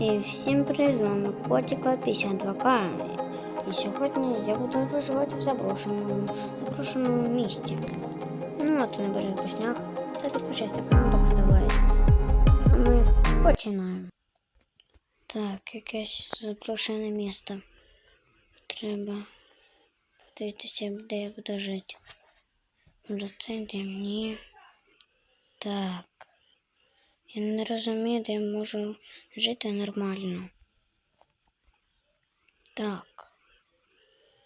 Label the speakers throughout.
Speaker 1: І всім привіт, з вами Котіка 52К. І сьогодні я буду виживати в заброшеному, заброшеному місті. Ну, от набери вкусняк, та підпишись, так комбо поставляє. А ми починаємо. Так, якесь заброшене місто. Треба подивитися, де я буду жити. Може, це де мені. Так. Я не розумію, де я можу жити нормально. Так.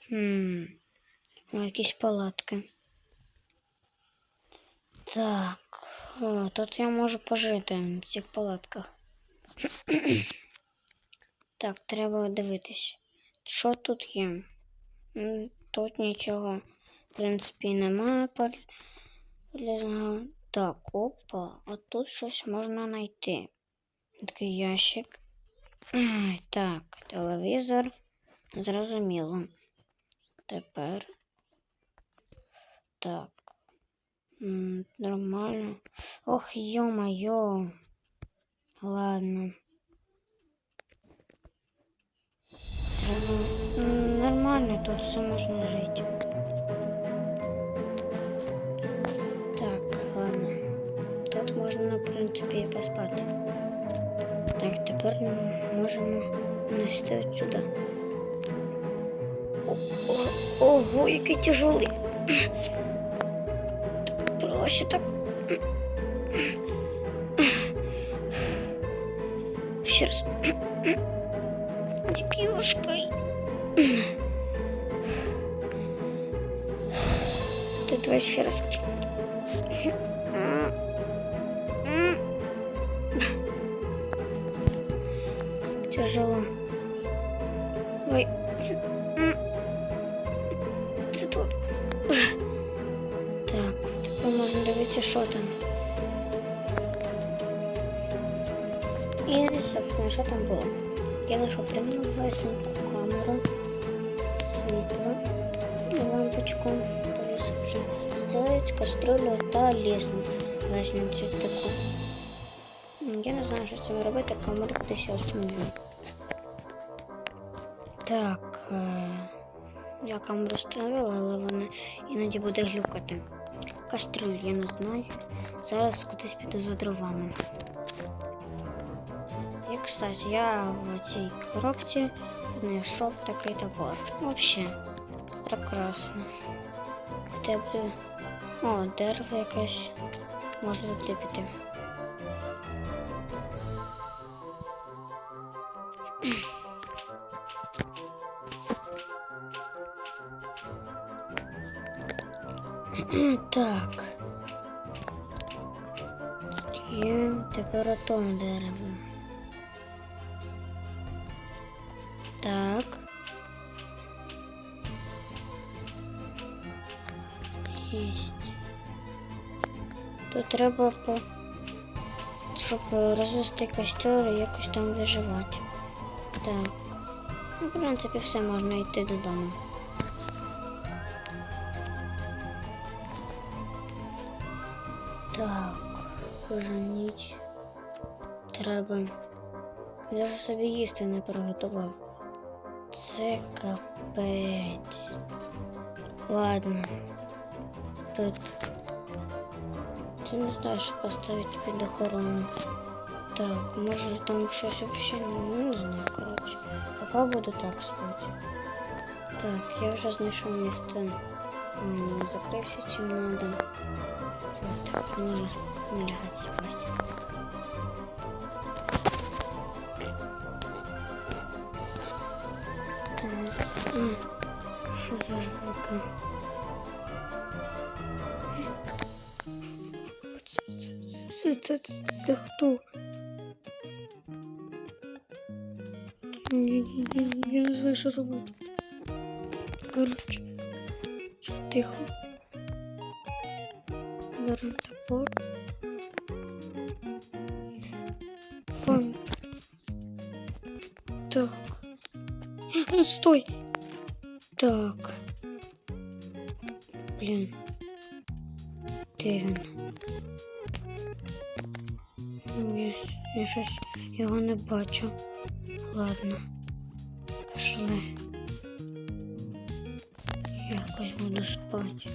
Speaker 1: Хм. О, якісь палатки. Так. О, тут я можу пожити в цих палатках. так, треба дивитись. Що тут є? Тут нічого, в принципі, немає пол- полезного. Так, опа, а тут щось можна знайти. Такий ящик. Так, телевізор. Зрозуміло. Тепер. Так. Нормально. Ох, ё-моё. Ладно. Нормально, тут все можна жити. Можна, в принципі, і поспати. Так, тепер ми можемо нести сюди. Ого, який тяжелий. Проще так. Ще раз. Який важкий. Ти давай ще раз. Тяжело. Ой. Це тут. Так, тепер можна дивитися, що там. І, собственно, що там було. Я знайшов примовесеньку камеру, світло, лампочку, повісив вже стелець, каструлю та лісну. Лесницю таку. Я не знаю, що з цим робити, камеру кудись я установлю. Так, е, я камеру встановила, але вона іноді буде глюкати. Каструль я не знаю. Зараз кудись піду за дровами. І, кстати, я в цій коробці знайшов такий топор. Взагалі, прекрасно. Де буде. О, дерево якесь. Можна туди піти. Так. Є тепер ото дерево. Так. Єсть. Тут треба по... розвести костер і якось там виживати. Так. Ну, в принципі, все можна йти додому. Так, вже ніч. Треба. Я ж собі їсти не приготував. Це капець. Ладно. Тут. Ти не знаю, що поставити під охорону. Так, може там щось взагалі не, не знаю, коротше. Поки буду так спати. Так, я вже знайшов місце. Закрився чим надо. только не, не лягать спать. Что за звук? Это, это кто? Я, не знаю, что работает. Короче, тихо. Беремо топор. Вон. Так. Ну, стой. Так. Блін. Де він? Я, Я щось його не бачу. Ладно. Пішли. Якось буду спати.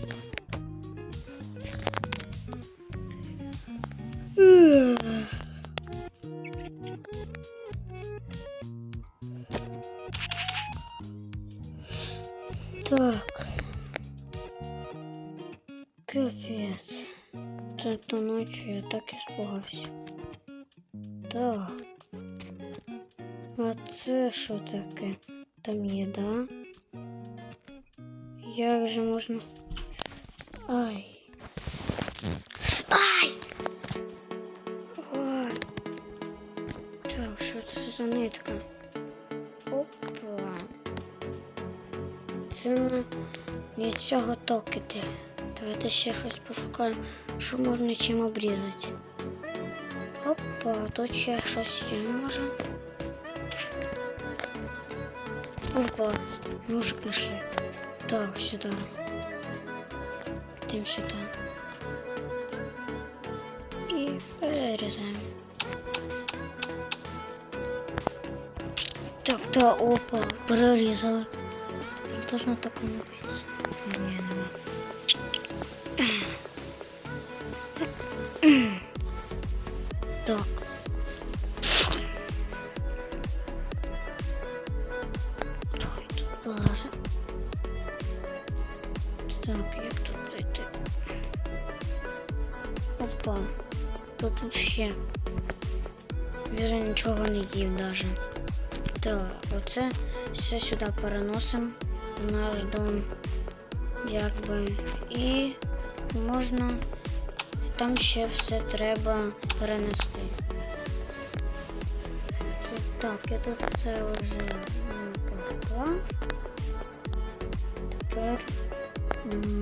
Speaker 1: Так. Капець. Тобто ночі я так испугався. Так. А це що таке? Там їда. Як же можна. Ай. Ай! Ой. Так, що це за нитка? Опа. Це не від цього токити. Давайте ще щось пошукаємо, що можна чим обрізати. Опа, тут ще щось є, може. Опа, ножик знайшли. Так, сюди. Йдемо сюди. І перерізаємо. Так, да, опа, перерізали. Должно такому быть. Ні, нема. Так. Давай тут положим. Так, як тут пройти? Опа. Тут вообще. Я же нічого не їв даже. Так, оце все сюди переносимо в наш дом. Якби. І можна там ще все треба перенести. Так, я тут все вже поклав. Тепер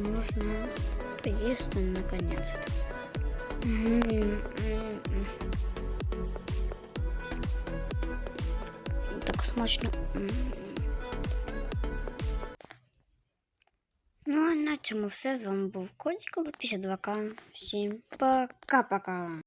Speaker 1: можна поїсти наконець-то. Так смачно. Ну а на цьому все. З вами був Котик 52К. Всім пока-пока.